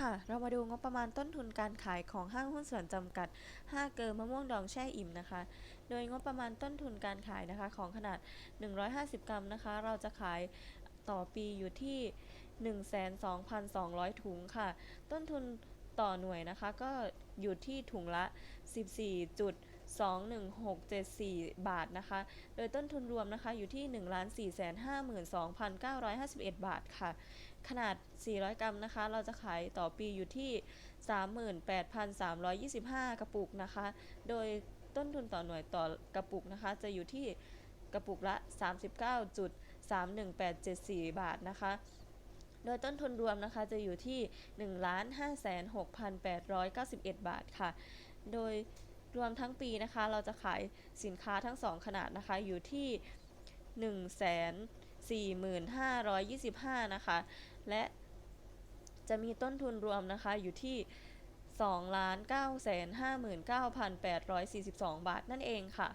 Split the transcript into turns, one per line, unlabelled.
ค่ะ เรามาดูงบประมาณต้นทุนการขายของห้างหุ้นส่วนจำกัด 5 เกอมะม่วงดองแช่อิ่มนะคะ โดยงบประมาณต้นทุนการขายนะคะของขนาด 150 กรัมนะคะ เราจะขายต่อปีอยู่ที่ 12,200 ถุงค่ะ ต้นทุนต่อหน่วยนะคะ ก็อยู่ที่ถุงละ 14. 21674 บาทนะคะ โดยต้นทุนรวมนะคะอยู่ที่ 1,452,951 บาทค่ะ ขนาด 400 กรัมนะคะ เราจะขายต่อปีอยู่ที่ 38,325 กระปุกนะคะ โดยต้นทุนต่อหน่วยต่อกระปุกนะคะ จะอยู่ที่กระปุกละ 39.31874 บาทนะคะโดยต้นทุนรวมนะคะจะอยู่ที่ 1 5 6 8 9 1 บาทค่ะ โดย รวมทั้งปีนะคะ เราจะขายสินค้าทั้ง 2 ขนาดนะคะ อยู่ที่ 145,25 นะคะ และจะมีต้นทุนรวมนะคะอยู่ที่ 2,959,842 บาทนั่นเองค่ะ